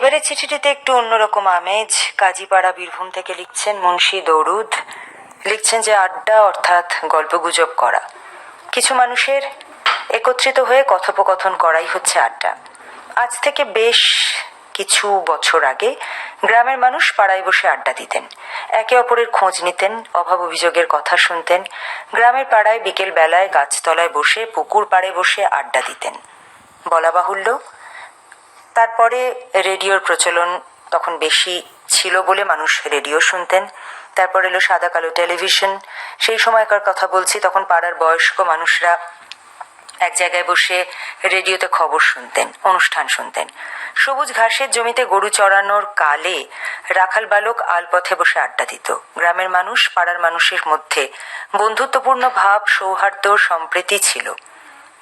এবারে চিঠিটিতে একটু অন্যরকম আমেজ। কাজীপাড়া বীরভূম থেকে লিখছেন মুন্সি দৌরুদ। লিখছেন যে, আড্ডা অর্থাৎ গল্পগুজব করা। কিছু মানুষের একত্রিত হয়ে কথোপকথন করাই হচ্ছে আড্ডা। আজ থেকে বেশ কিছু বছর আগে গ্রামের মানুষ পাড়ায় বসে আড্ডা দিতেন। একে অপরের খোঁজ নিতেন, অভাব অভিযোগের কথা শুনতেন। গ্রামের পাড়ায় বিকেল বেলায় গাছতলায় বসে, পুকুর পাড়ে বসে আড্ডা দিতেন। বলা বাহুল্য তারপরে রেডিওর প্রচলন তখন বেশি ছিল বলে মানুষ রেডিও শুনতেন। তারপর এলো সাদা কালো টেলিভিশন। সেই সময়কার কথা বলছি, তখন পাড়ার বয়স্ক মানুষরা এক জায়গায় বসে রেডিওতে খবর শুনতেন, অনুষ্ঠান শুনতেন। সবুজ ঘাসের জমিতে গরু চড়ানোর কালে রাখাল বালক আলপথে বসে আড্ডা দিত। গ্রামের মানুষ, পাড়ার মানুষের মধ্যে বন্ধুত্বপূর্ণ ভাব, সৌহার্দ্য, সম্প্রীতি ছিল।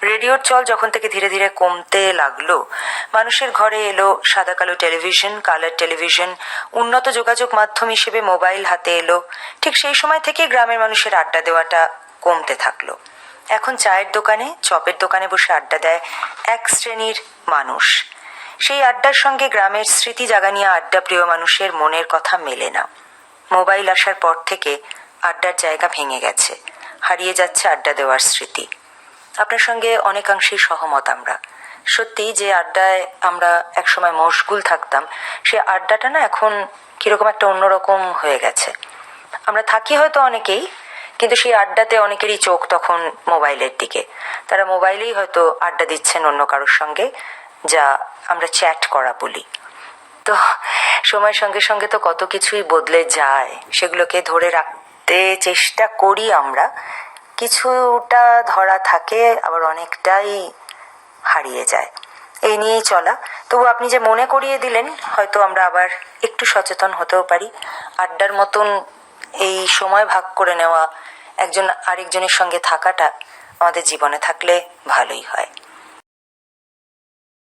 রেডিওর চল যখন থেকে ধীরে ধীরে কমতে লাগল, মানুষের ঘরে এলো সাদা কালো টেলিভিশন, কালার টেলিভিশন, উন্নত যোগাযোগ মাধ্যম হিসেবে মোবাইল হাতে এলো। ঠিক সেই সময় থেকে গ্রামের মানুষের আড্ডা দেওয়াটা কমতে থাকল। এখন চায়ের দোকানে, চপের দোকানে বসে আড্ডা দেয় এক শ্রেণির মানুষ। সেই আড্ডার সঙ্গে গ্রামের স্মৃতি জাগানিয়া আড্ডা প্রিয় মানুষের মনের কথা মেলে না। মোবাইল আসার পর থেকে আড্ডার জায়গা ভেঙে গেছে। হারিয়ে যাচ্ছে আড্ডা দেওয়ার স্মৃতি। আপনার সঙ্গে অনেকাংশেই সহমত আমরা। সত্যি যে আড্ডায় আমরা একসময় মশগুল থাকতাম, সে আড্ডাটা না এখন কীরকম একটা অন্যরকম হয়ে গেছে। আমরা থাকি হয়তো অনেকেই, কিন্তু সেই আড্ডাতে অনেকেরই চোখ তখন মোবাইলের দিকে। তারা মোবাইলেই হয়তো আড্ডা দিচ্ছেন অন্য কারোর সঙ্গে, যা আমরা চ্যাট করা বলি। তো সময়ের সঙ্গে সঙ্গে তো কত কিছুই বদলে যায়, সেগুলোকে ধরে রাখতে চেষ্টা করি আমরা কিছুটা ধরা থাকে, আবার অনেকটাই হারিয়ে যায়। এই নিয়েই চলা। তবু আপনি যে মনে করিয়ে দিলেন, হয়তো আমরা আবার একটু সচেতন হতেও পারি। আড্ডার মতন এই সময় ভাগ করে নেওয়া, একজন আরেকজনের সঙ্গে থাকাটা আমাদের জীবনে থাকলে ভালোই হয়।